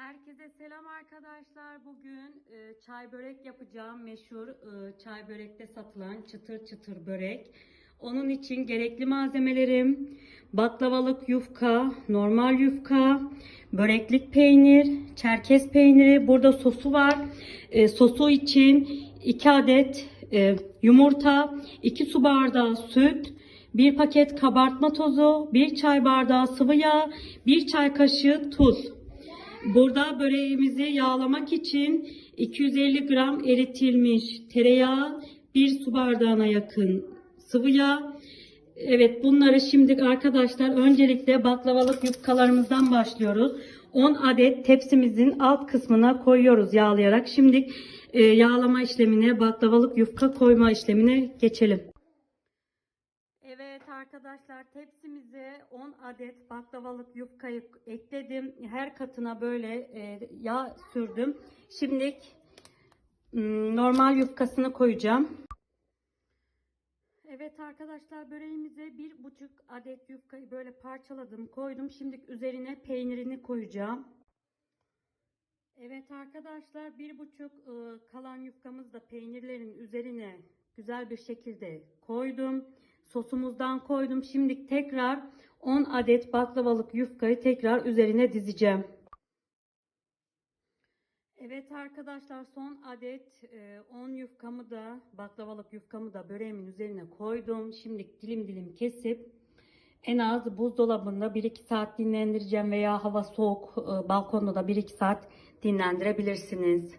Herkese selam arkadaşlar. Bugün e, çay börek yapacağım. Meşhur e, çay börekte satılan çıtır çıtır börek. Onun için gerekli malzemelerim baklavalık yufka, normal yufka, böreklik peynir, çerkez peyniri. Burada sosu var. E, sosu için 2 adet e, yumurta, 2 su bardağı süt, 1 paket kabartma tozu, 1 çay bardağı sıvı yağ, 1 çay kaşığı tuz. Burada böreğimizi yağlamak için 250 gram eritilmiş tereyağı, 1 su bardağına yakın sıvı yağ. Evet bunları şimdi arkadaşlar öncelikle baklavalık yufkalarımızdan başlıyoruz. 10 adet tepsimizin alt kısmına koyuyoruz yağlayarak. Şimdi e, yağlama işlemine baklavalık yufka koyma işlemine geçelim. Arkadaşlar tepsimize 10 adet baklavalık yufkayı ekledim. Her katına böyle e, yağ sürdüm. Şimdi mm, normal yufkasını koyacağım. Evet arkadaşlar böreğimize bir buçuk adet yufkayı böyle parçaladım koydum. Şimdi üzerine peynirini koyacağım. Evet arkadaşlar bir buçuk e, kalan yufkamız da peynirlerin üzerine güzel bir şekilde koydum. Sosumuzdan koydum. Şimdi tekrar 10 adet baklavalık yufkayı tekrar üzerine dizeceğim. Evet arkadaşlar son adet e, 10 yufkamı da baklavalık yufkamı da böreğimin üzerine koydum. Şimdi dilim dilim kesip en az buzdolabında 1-2 saat dinlendireceğim veya hava soğuk e, balkonda da 1-2 saat dinlendirebilirsiniz.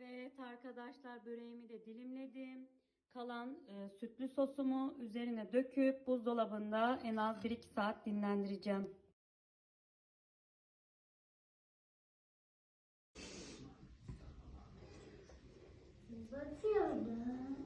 Evet arkadaşlar böreğimi de dilimledim. Kalan e, sütlü sosumu üzerine döküp buzdolabında en az 1-2 saat dinlendireceğim. Batıyordu.